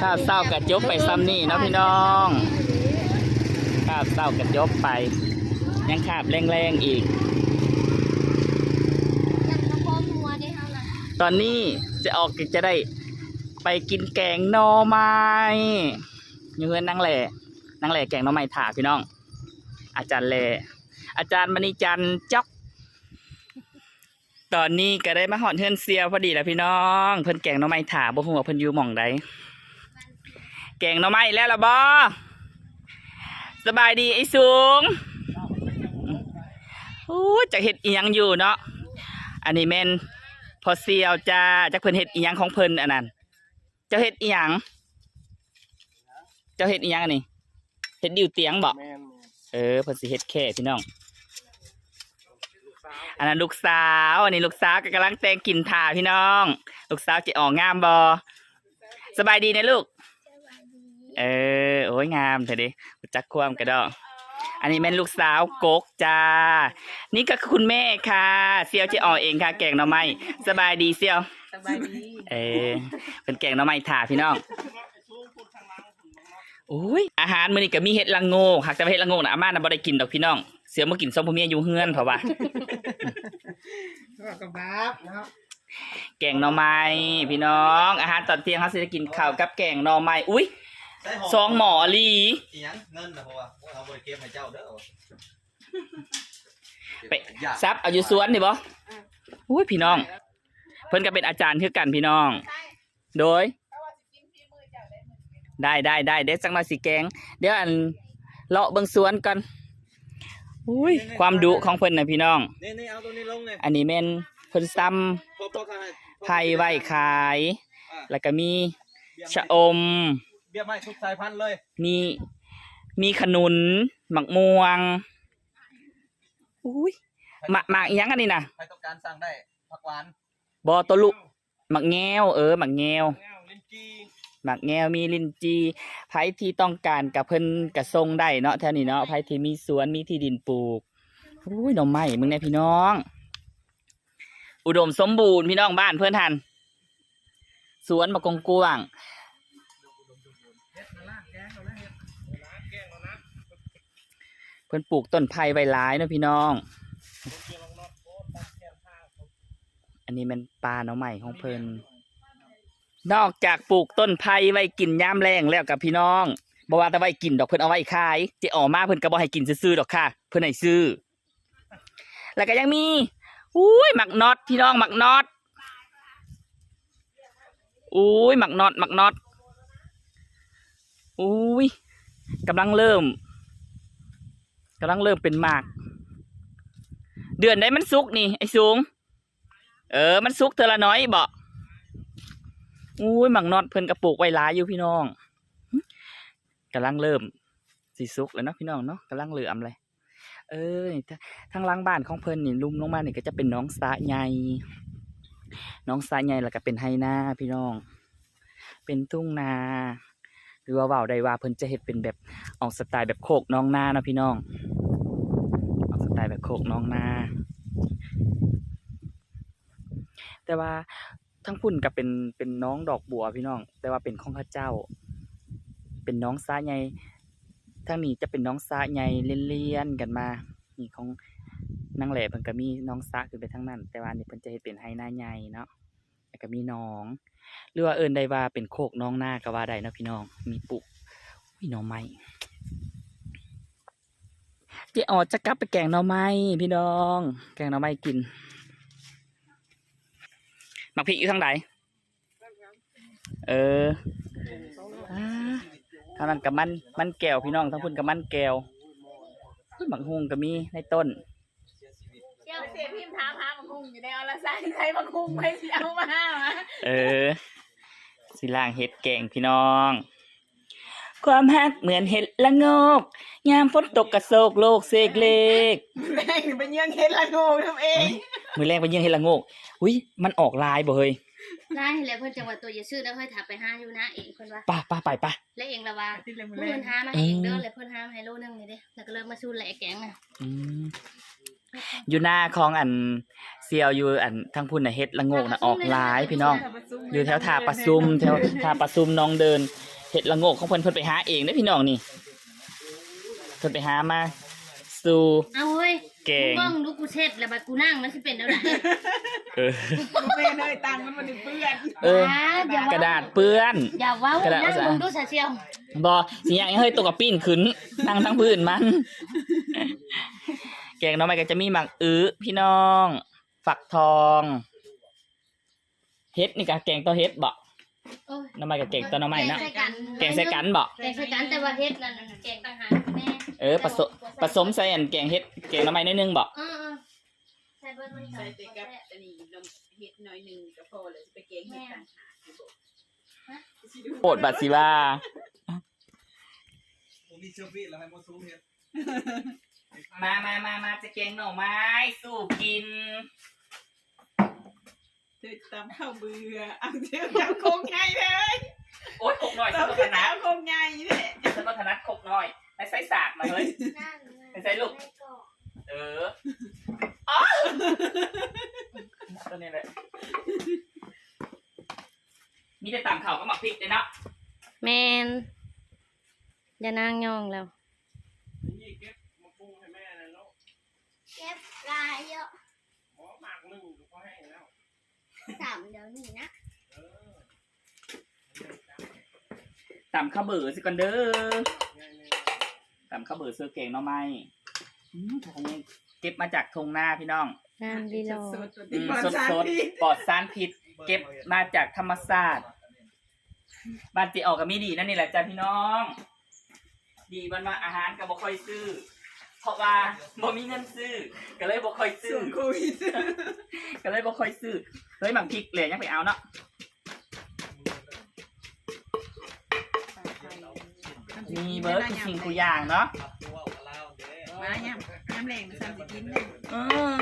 ข้าวเศร้ากระจบไปซ้ำนี่นะพี่น้อง ข้าวเศร้ากระจบไป ยังขาบแรงๆอีกยังกระโปงหัวได้เท่าไหร่ตอนนี้จะออกจะได้ไปกินแกงหน่อไม้ยู่เพื่อนนั่งแหล่นั่งแหล่แกงหน่อไม้ถาพี่น้อง อาจารย์แหล่อาจารย์มณีจันทร์จ๊อกตอนนี้ก็ได้มาหอดเฮือนเซียวพอดีแล้วพี่น้อง เพิ่นแกงหน่อไม้ถาบ่ฮู้ว่าเพิ่นอยู่หม่องใด แกงหน่อไม้แล้วล่ะบ่สบายดีไอ้สูงโอ้ยจะเฮ็ดอีหยังอยู่เนาะ อันนี้แม่นพอเซียวจ้าจากเพิ่นเฮ็ดอีหยังของเพิ่นอันนั้น เจ้าเฮ็ดอีหยัง เจ้าเฮ็ดอีหยังอันนี้เฮ็ดดิวเตียงบ่แมนเออเพิ่นสิเฮ็ดแค่พี่น้อง อันนั้นลูกสาว อันนี้ลูกสาวก็กำลังแต่งกินถ่าพี่น้อง ลูกสาวจะออกงามบ่สบายดีนะลูก เออ โอ้ยงามเถอะดิรู้จักความกระดอกอันนี้แม่นลูกสาวกกจ้า นี่ก็คือคุณแม่ค่ะ เซียวจะออกเองค่ะ แกงหน่อไม้สบายดีเซียวสบายดี เออเป็นแกงหน่อไม้ถ่าพี่น้องโอ้ยอาหารมื้อนี้ก็มีเห็ดละโงกหากจะไปเห็ดละโงกนะอาม่าน่ะบ่ได้กินดอกพี่น้อง เสือมากินส้มพ่อเมียอยู่เฮือนเพราะว่าก็กระบับเนาะแกงหน่อไม้พี่น้อง อาหารตอนเที่ยงเขาสิได้กินข้าวกับแกงหน่อไม้อุ้ย ซองหมอลีอีหยังเงินนะเพราะว่าเอาบริเก็บให้เจ้าเด้อไปอยากซับเอาอยู่สวนนี่บ่อุ้ยพี่น้อง เพิ่นก็เป็นอาจารย์คือกันพี่น้อง โดย ได้ได้ได้เดี๋ยวจังมาสิแกง เดี๋ยวอันเลาะเบิ่งสวนก่อนอุ้ยความดุของเพิ่นน่ะพี่น้องนี่นี่เอาตัวนี้ลงเลยอันนี้แม่นเพิ่นซ้ำพอพอกันไผ่ไว้ขาย แล้วก็มีชะอม เบี้ยไม้ทุกสายพันธุ์เลย มีมีขนุนหมักม่วงอุ้ยหมากหมากอีหยังอันนี้นะใครต้องการสั่งได้ผักหวานบอตัวลุหมักแงวเออหมักแงวแก้วลิ้นจีหมักแงวมีลินจีไผที่ต้องการกับเพิ่นกระทรงได้เนาะแถวนี้เนาะไผที่มีสวนมีที่ดินปลูกอุ้ยหน่อไม้มึงเนี่ยพี่น้อง อุดมสมบูรณ์พี่น้องบ้านเพื่อนทัน สวนมะกงกวาง เพิ่นปลูกต้นไผ่ไว้หลายเนาะพี่น้อง อันนี้มันปลาเนาะใหม่ของเพิ่นนอกจากปลูกต้นไผ่ไว้กินยามแรงแล้วกับพี่น้องบ่ว่าแต่ไว้กินดอกเพิ่นเอาไว้ขายที่ออกมาเพิ่นก็บ่ให้กินซื่อๆดอกค่ะ เพิ่นให้ซื้อ แล้วก็ยังมีอุ้ยหมักน็อตพี่น้องหมักน็อตอุ้ยหมักน็อตหมักน็อตอุ้ยกำลังเริ่ม กำลังเริ่มเป็นมาก เดือนได้มันสุกนี่ ไอ้สูง เออ มันสุกเทอละน้อยบ่อุ้ยหมักนอดเพิ่นกระปุกไว้หลายอยู่พี่น้องกำลังเริ่มสีสุกแล้วเนาะพี่น้องเนาะกำลังเหลือมเลยเออทาทางล่างบ้านของเพิ่นนี่ลุมลงมาเนี่ยก็จะเป็นน้องสาใหญ่น้องสาใหญ่แล้วก็เป็นไฮนาพี่น้อง เป็นทุ่งนา รือว่าเว่าได้ว่าเพิ่นจะเฮ็ดเป็นแบบออกสไตล์แบบโคกน้องนานะพี่น้องออกสไตล์แบบโคกน้องนาแต่ว่าทั้งพุ่นกับเป็นเป็นน้องดอกบัวพี่น้อง แต่ว่าเป็นของข้าเจ้า เป็นน้องซ้าใหญ่ทั้งนี้จะเป็นน้องซ้าใหญ่เลี่ยนๆกันมานี่ของนางแหล่เพิ่นก็มีน้องซ้าขึ้นไปทั้งนั้น แต่ว่าอันนี่เพิ่นจะเฮ็ดเป็นไฮนาใหญ่เนาะ แล้วก็มีน้อง หรือว่าเอินได้ว่าเป็นโคกน้องหน้าก็ว่าได้นะพี่น้อง มีปลูกมีหน่อไม้เจ๊ออดจะกลับไปแกงหน่อไม้พี่น้อง แกงหน่อไม้กินหมักพริกอยู่ทางไหนเอออ่าทางนั้นกับมันมันแก้วพี่น้องทั้งพุ่นกับมันแก้วอุ้ยหมักฮุงก็มีในต้น เจ้าเสียพิมพ์ถามหาบัง คุงอยู่ในอลซ่าใครบังคุงไม่เอามาห้ามะเออ สิล่างเห็ดแกงพี่น้อง ความฮักเหมือนเห็ดละโงก ยามฝนตกกระโศกโลกเสกเล็กแม่งเป็นยังเห็นละโง่ทำเองมือแรกไปยิงเห็ดละโงกอุ้ยมันออกลายบ่เฮ้ยได้แล้วเพิ่นจังหวัดตัวอย่าซื้อแล้วเพิ่นถามไปห้าอยู่นะเองเพิ่นว่าไป้าป้าไปป้าและเองละว่าที่เลยมันเพิ่นหามาเองเด้อแล้วเพิ่นหามาให้โลนึงนี่เด้แล้วก็เลยมาสู้แหลกแกงน่ะอืมอยู่หน้าของอัน เซียวอยู่อันทั้งพุ่นน่ะเฮ็ดละโงกน่ะออกหลายพี่น้อง อยู่แถวท่าปะซุมแถวท่าปะซุมน้องเดินเฮ็ดละโงกของเพิ่นเพิ่นไปหาเองเด้อพี่น้องนี่เพิ่นไปหามาสู่เอาเว้ยแกงบ้องลูกกูเช็ดแล้วบัดกูนั่งมันสิเป็นแล้วไหนเออบุฟเฟ่เลยตังค์มันมันเปื้อนเอออย่ากระดาษเปื้อน อย่าเว้ากระดาษ นั่งภาษามึงดูสาเชียวบอสิอย่างเฮ้ยตัวกับปิ้นขึ้นนั่งทั้งพื้นมัน แกงหน้องใหม่ก็จะมีหมักอื้อพี่น้อง ฝักทองเฮ็ดนี่กะแกงตัวเฮ็ดบ่โอ้ยหน้องใหม่กับแกงตัวหน้องใหม่นะแกงใส่กันแกงใส่กันบ่ แกงใส่กันแต่ว่าเฮ็ดนั่นน่ะแกงต่างหากแม่เออผสม ผสมใส่อันแกงเฮ็ดแกงหน้องใหม่นิดนึงบ่ เออๆใส่เบิดมันใส่ใส่ไปกับอันนี้นมเห็ดหน่อยหนึ่งก็พอเลยจะไปเกงเห็ดกันโปรดบัดสิว่า ผมมีเชฟฟี่แล้วให้โมซูเฮ็ดมามามามาจะแกงหน่อไม้ สู้กิน เธอตำข้าวเบื่อเอาเที่ยวจับโคงไงเลยโอ๊ยขกหน่อยตำสข้านัวดโคงไงเลยสนัดขกหน่อยไม่ใส่สากมาเฮ้ยใส่ลูกเอออ๋อตัวนี้แหละมีแต่ตามข่าวก็หมักพริกเลยเนาะแมนอย่านางยองแล้ว นี่เก็บมาปรุงให้แม่นะลูก เก็บลายเยอะ หมอหมากหนึ่งดูเขาให้แล้ว สามเดี๋ยวนี้นะ ตามข้าว เบื่อสิก่อนเด้อตามข้าวเบื่อเสื้อเก่งเนาะไม่อืมทงนี้เก็บมาจากทงหน้าพี่น้องงานดีโลสดอืมปลอดสดสดปลอดสารพิษ เก็บมาจากธรรมศาสตร์บ้านติออกกับมีดีนั่นนี่แหละจ้าพี่น้อง ดีมันมาอาหารก็บ่ค่อยซื้อ เพราะว่าบ่มีเงินซื้อ ก็เลยบ่ค่อยซื้อ โควิดก็เลยบ่ค่อยซื้อ เฮ้ยบางพริกเลยยังไปเอาเนาะ มีเบิร์ดทุกสิ่งทุกอย่างเนาะรับตัวกับเราเด้มาย่ำน้ำแรงสั่งจะกินเนี่ยอืม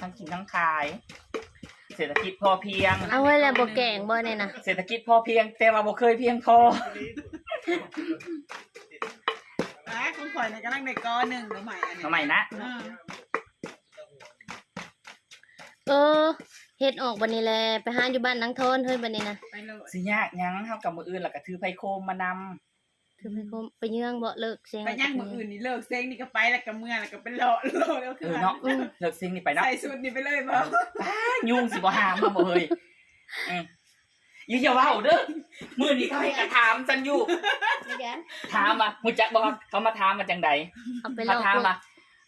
ทั้งกินทั้งขาย เศรษฐกิจพอเพียง เอาไว้แล้วบ่แกงบ่เนี่ยนะเศรษฐกิจพอเพียง แต่ว่าบ่เคยเพียงพออะคุณข่อยในกำลังในกอหนึ่งหรือใหม่อันนี้ทำไมนะอ่าเออเฮ็ดออกบัดนี้แหละไปหาอยู่บ้านนางโทนเฮ้ยบัดนี้นะไปเลยสิยากหยังเฮากับมืออื่นแล้วก็ถือไผโคมมานำ คือไปคมไปเยื่องบ่เลิกเสียงไปย่างมืออื่นนี่เลิกเซ็งนี่ก็ไปแล้วก็เมื่อแล้วก็เป็นโลโลแล้วเอคืออเนาะเลิกซิงนี่ไปเนาะใส่ชุดนี่ไปเลยบ่ยุ่งสิบ่หามมาบ่เฮ้ยอืมอย่าอย่าเว้าเด้อมื้อนี้เขาให้กระถามฉันอยู่ ไม่เดี๋ยวถามว่าฮู้จักบ่ครับเขามาถามมาจังใด เอาไปลมาอกถามลูกว่า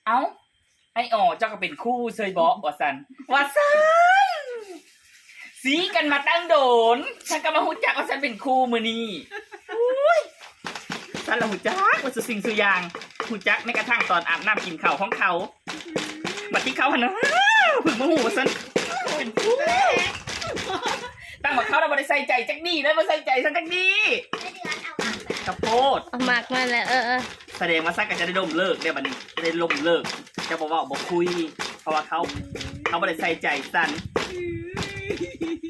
เอ้า ไอ้อ๋อเจ้าก็เป็นคู่เซยบ่ว่าซั่นว่าซั่นสีกันมาตั้งโดน ฉันก็มาฮู้จักว่าฉันเป็นคู่มื้อนี้อุ้ย ฉันละฮู้จักว่าสุสิ่งสุอย่างฮู้จักแม้กระทั่งตอนอาบน้ำกินข้าวของเขาบัดที่เขาหั่นนะเพิ่งมาฮู้ว่าฉันเป็นคู่ตั้งว่าเขาแล้วบ่ได้ใส่ใจจักดีเลยบ่ใส่ใจฉันจักดีไม่เดือนเอาวางแบบกระโพดเอามากมาแล้วเออเออแสดงว่าซักก็จะได้ล่มเลิกได้บัดนี้จะได้ล่มเลิกจะบอกว่าบอกคุย เพราะว่าเขาเขาไม่ได้ใส่ใจสัน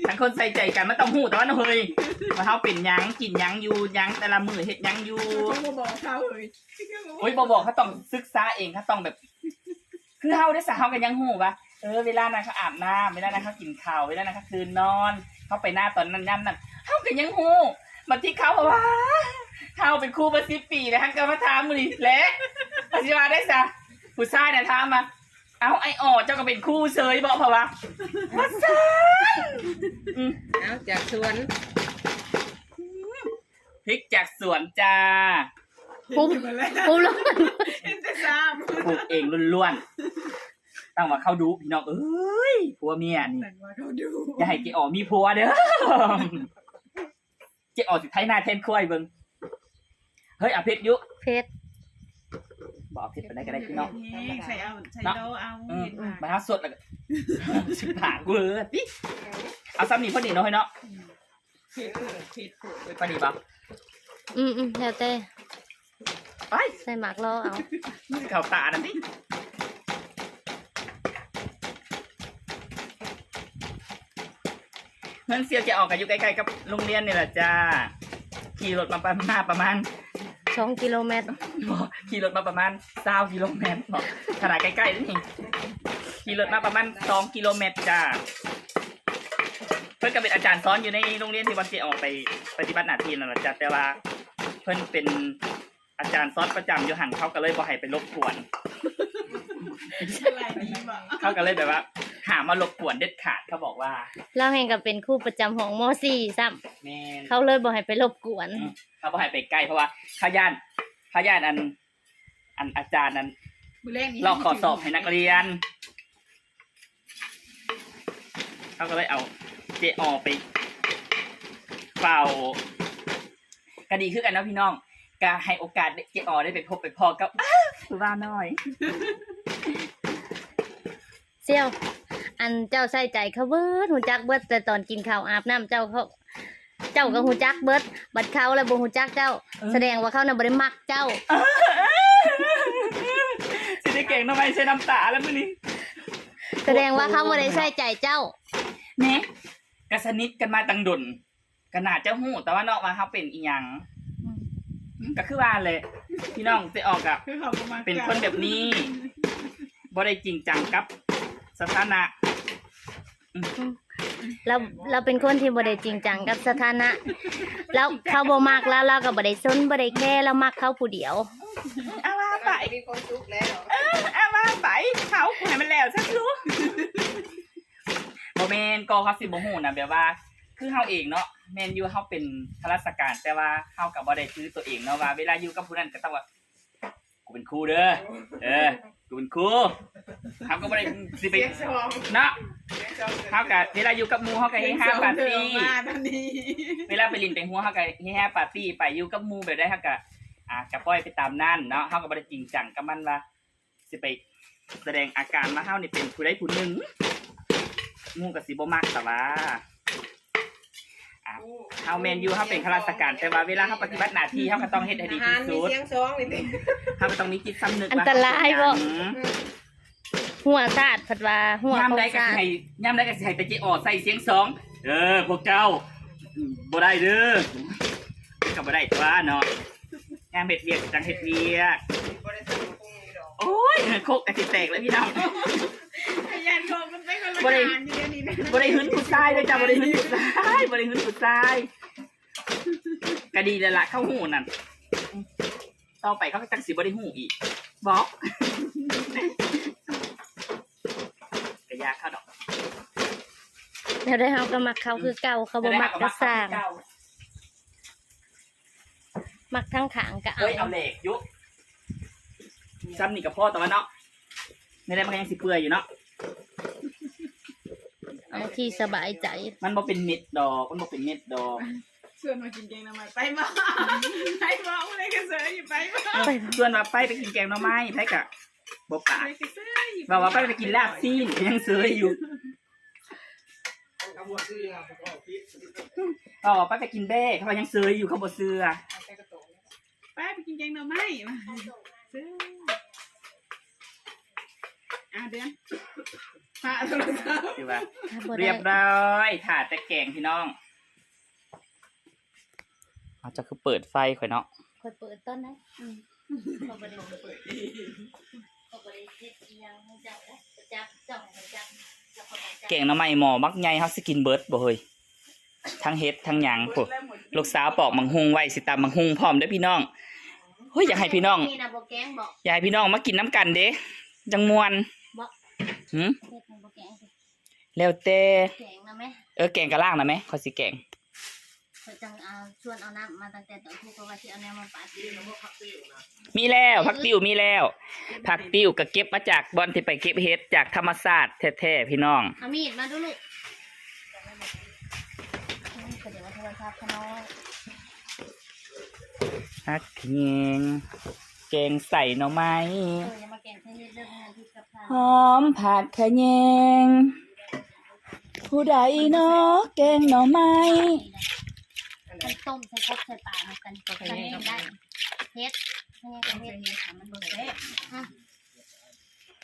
ทั้งคนใส่ใจกันมันต้องหูแต่ว่าเฮ้ยว่าเขาเป็นหยังกินหยังอยู่หยังแต่ละมือเฮ็ดหยังอยู่เขาก็บอกเขาเลยโอ้ยบอกบอกเขาต้องศึกษาเองเขาต้องแบบ คือเขาได้สาวกันยังหูปะเออเวลานั้นเขาอาบน้ำเวลานั้นเขากินข้าวเวลานั้นเขาคืนนอน เขาไปหน้าตอนนั้นย่ำนั่นเขากันยังหูมาที่เขาบอกว่าเขาเป็นครูมาสิบปีแล้วฮันก็มาถามมือนี่แหละปัจจุบันได้สะผู้ชายเนี่ยถามมา เอาไอ้อ๋อเจ้าก็เป็นครู่เซยบอกเพราะว่าว่าซะเอาจากสวนพริกจากสวนจ้าปุ๊บมาแล้วปุ๊บแล้วเห็นแต่ซ้ปลูกเองล้วนๆตั้งว่าเข้าดูพี่น้องเอ้ยผัวเมียำนี่แต่ว่าเขาดูอย่าให้เจอ๋อมีผัวเด้อเจอ๋อสิไทยหน้าเทนคุยเบิ่งเฮ้ยเอาเพชรยุเพชร บอกเอาเพชรไปได้ก็ได้พี่น้องใส่เอาใส่โลเอาอืมเห็นว่ามาหาสดแล้วก็สิบผ่าเวอร์ติเอาซ้ำนี่พอดีเนาะเฮ้ยเนาะผิดผูกผิดผูกพอดีปะอืมอืมแล้วแต่ไปใส่หมากรอเอาเข่าตาดันดิเพื่อนเซียวจะออกกันอยู่ใกล้ๆกับโรงเรียนนี่แหละจ้าขี่รถมาประมาณประมาณ สองกิโลเมตรบอกขี่รถมาประมาณเก้ากิโลเมตรบอกขนาดใกล้ๆนี่ขี่รถมาประมาณสองกิโลเมตรจ้าเพิ่นก็เป็นอาจารย์สอนอยู่ในโรงเรียนที่วันเจออกไปปฏิบัติหน้าที่นั่นแหละจ้ะแต่ว่า เพิ่นเป็นอาจารย์สอนประจำอยู่หันเขาก็เลยบ่ให้ไปรบกวนอะไรนี้บ่เขาก็เลยแบบว่า หามารบกวนเด็ดขาดเขาบอกว่าเราแห่งกับเป็นครู่ประจำของม .4 ซ้ำแม่นเขาเลยบ่ให้ไปรบกวนเขาบ่ให้ไปใกล้เพราะว่าเขาย่านเขาย่านอัน อันอาจารย์นั้นมือแรกนี้ลอกข้อสอบให้นักเรียน เขาก็เลยเอาเจออไปเป่าก็ดีขึ้นกันเนาะพี่น้องก็ให้โอกาสเจออได้ไปพบไปพอกับอ้าวคือว่าน้อย เซี่ยว อันเจ้าใส่ใจเขาเบิดหูจักเบิดแต่ตอนกินข้าวอาบน้ำเจ้าเขาเจ้าก็หูจักเบิด บัดเขาแล้วบ่หูจักเจ้า แสดงว่าเขาน่ะบ่ได้มักเจ้าสิได้เก่งทำไมใช้น้ำตาแล้วมื้อนี้แสดงว่าเขาบ่ได้ใส่ใจเจ้าเนะกระสนิทกันมาตังดนขนาดเจ้าหูแต่ว่านอกมาเขาเป็นอีหยังก็คือว่าเลยพี่น้องจะออกอะคือเขาประมาณเป็นคนแบบนี้บ่ได้จริงจังกับสถานะ เราเราเป็นคนที่บ่ได้จริงจังกับสถานะ แล้วเขาบ่มักแล้วเราก็บ่ได้สนบ่ได้แค่เรามักเขาผู้เดียวเอาว่าไปมีคนจุกแล้วเอาว่าไปเขาให้มันแล้วสักรู้บ่แมนก็เขาสิบ่ฮู้นะแบบว่า คือเฮาเองเนาะแมนยูเฮาเป็นข้าราชการ แต่ว่าเฮาก็บ่ได้ซื้อตัวเองเนาะว่าเวลาอยู่กับผู้นั้นก็ต้องว่ากูเป็นครูเด้อเออ กูเป็นครูเฮาก็บ่ได้สิไปเสียงสองเนาะเสียงสองเฮาก็เวลาอยู่กับหมู่เฮาก็เฮฮาปาร์ตี้ มาตอนนี้เวลาไปลินไปหัวเฮาก็เฮฮาปาร์ตี้ไปอยู่กับหมู่แบบได้เฮาก็อะก็ปล่อยไปตามนั้นเนาะเฮาก็บ่ได้จริงจังกับมันว่าสิไปแสดงอาการว่าเฮานี่เป็นผู้ใดผู้หนึ่งหมู่ก็สิบ่มักแต่ว่าอะ เฮาแม่นอยู่เฮาเป็นข้าราชการแต่ว่าเวลาเฮาปฏิบัติหน้าที่เฮาก็ต้องเฮ็ดให้ดีที่สุดเสียงสองนี่ติเฮาก็ต้องมีจิตสำนึกอันตรายบ่ว่เฮเป็นหยังหัวซาดผัดว่าหัวย่ำของได้ก็ซาสิดให้ย่ำได้ก็สิให้ไปจิออดใส่เสียงสองเออพวกเจ้าบ่ได้เด้อก็บ่ได้ตัวเนาะงานเฮ็ดเวียกจังเฮ็ดเวียก บ่ได้สั่งกุ้งนี่ดอก โอ้ยโคกกะสิแตกแล้วพี่น้องไอ้ยันโคงมันเป็นคนละบ่ได้งานอยู่เดี๋ยวนี้นะบ่ได้หึนผู้ชายเด้อจ้าบ่ได้หึนผู้ชายบ่ได้หึนผู้ชายก็ดีแล้วล่ะเข้าหูนั่นต่อไปเขาก็จังสิบ่ได้หูอีกบอกก็ยากเข้าดอกแล้วได้เฮาก็มักเขาคือเก่าเขาบ่มักก็สร้างมักทั้งขางก็เอาเฮ้ยเอาเหล็กยุ ซ้ำนี่กับพ่อแต่ว่าเนาะในได้มันก็ยังสิเปื่อยอยู่เนาะเอาที่สบายใจ มันบ่เป็นเม็ดดอกมันบ่เป็นเม็ดดอกชวนมากินแกงหน่อไม้ไปมาไปมาอะไรกันเสืออยู่ไปมาส่วนว่าไปไปกินแกงหน่อไม้ไผกะบ่ปากไปกันเสืออยู่ว่าว่าไปไปกินลาบซีนยังเสืออยู่กระบวนซื้อครับก็พิษว่าว่าไปไปกินแบ้เขาว่ายังเสืออยู่เขาบ่เสือไปไปกินแกงหน่อไม้มาเสือ อะเดือนพาโทรศัพท์คือว่าถ้าบ่เรีได้ยบร้อยถาดแต่แกงพี่น้องเอาจะคือเปิดไฟข่อยเนาะค่อยเปิดต้นนะอืมเขาบ่ได้เปิดเขาบ่ได้เฮ็ดอิหยังให้เจ้านะจับจ้องให้จับแล้วเขาก็จับแกงหน่อไม้หม้อบักใหญ่เฮาสิกินเบิดบ่เฮ้ยทั้งเฮ็ดทั้งหยังพวกลูกสาวปอกมังหุงไว้สิตามมังหุงพร้อมเด้อพี่น้องเฮ้ยอยากให้พี่น้อง นี่นะบ่แกงบอกอยากให้พี่น้องมากินน้ำกันเด้จังมวนบ่ หืมเฮ็ดให้บ่แกงสิแล้วแต่แกงนะแม่เออแกงกะล่างนะแม่ขอสิแกงเขาจังเอาชวนเอาน้ำมาตั้งแต่ตอนที่เขาว่าสิเอาแนวมาปาดดีแล้วบ่พักดีมีแล้วผักติ้วมีแล้วผักติ้วก็เก็บมาจากบอนที่ไปเก็บเฮ็ดจากธรรมศาสตร์แท้ๆพี่น้อง เอามีดมาดูลูกเดี๋ยวว่าโทรศัพท์เขาน้อยฮักเพียงแกงใส่หน่อไม้เอออย่ามาแกงใช้เฮ็ดเรื่องงานที่กับข้าว หอมผัดขะแยง ผู้ใดเนาะแกงหน่อไม้มันต้มใส่ครบใส่ปลาเหมือนกันก็ใช้ได้เฮ็ดใช้เฮ็ดค่ะมันบ่แซ่บอะ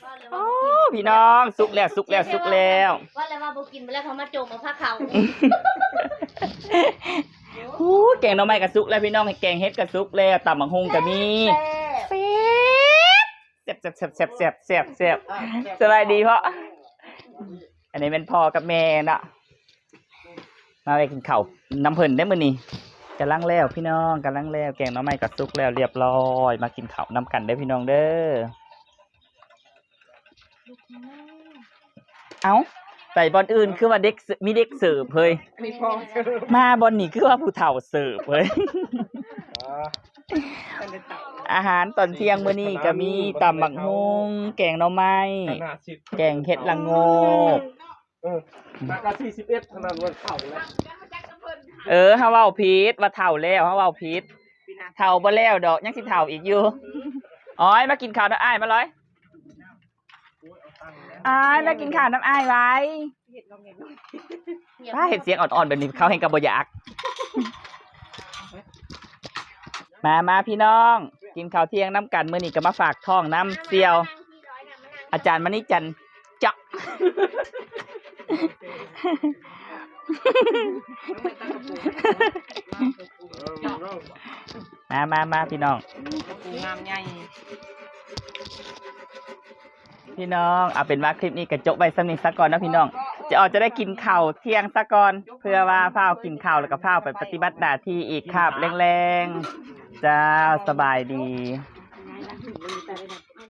ว่าเลยโอ้ว่าบ่กินพี่น้องสุกแล้วสุกแล้วสุกแล้ว ว่าเลยว่าบ่กินไปแล้วเขามาโจมมาผ้าเขาหูแกงหน่อไม้กับสุกแล้วพี่น้องให้แกงเฮ็ดกับสุกแล้วตำบักฮุงก็มีแซ่ บเซ่บเซ่บเซ่บเซ่บเซ่บเซ่บสบายดีเพราะเอันนี้เป็นพ่อกับแม่น่ะมาไปกินข้าวน้ำเพิ่นได้มื้อนี้กำลังแล้วพี่น้องกำลังแล้วแกงหน้ำไม้กับซุกแล้วเรียบร้อย มากินข้าวน้ำกันได้อพี่น้องเด้อเอ้าไปบอนอื่นคือว่าเด็กเสิมีเด็กเสิร์ฟเฮ้ยอันนี้พอเจอมาบอนนี่คือว่าผู้เฒ่าเสิร์ฟเฮ้ยกันเลยต่ ออาหารตอนเที่ยงมื้อนี้ก็มีตำบักฮุงแกงหน่อไม้ ขนาดสิบแกงเห็ดละโงก เออมากระสี่สิบเอ็ดขนาดวันเข่าแล้วเออเฮาเว้าผิดว่าเฒ่าแล้วเฮาเว้าผิดเฒ่าบ่แล้วดอกยังสิเฒ่าอีกอยู่อ้อยมากินข้าวน้ำอ้ายมาเลยอ้ายมากินข้าวน้ำอ้ายไว้เห็ดลองเห็ดถ้าเห็นเสียงอ่อนๆแบบนี้เขาเห็นกับบอยาก มามาพี่น้อง กินข้าวเที่ยงน้ำกันมื้อนี้ก็มาฝากท้องน้ำเซียว อาจารย์มณิจันเจาะมามามาพี่น้องงามใหญ่พี่น้องเอาเป็นว่าคลิปนี้กระจกไว้สำนิทซะก่อนนะพี่น้อง จะออกจะได้กินข่าวเที่ยงซะก่อน เพื่อว่าเฝ้ากินข่าวแล้วก็เฝ้าไปปฏิบัติหน้าที่อีกครับแรงๆ จ้าสบายดี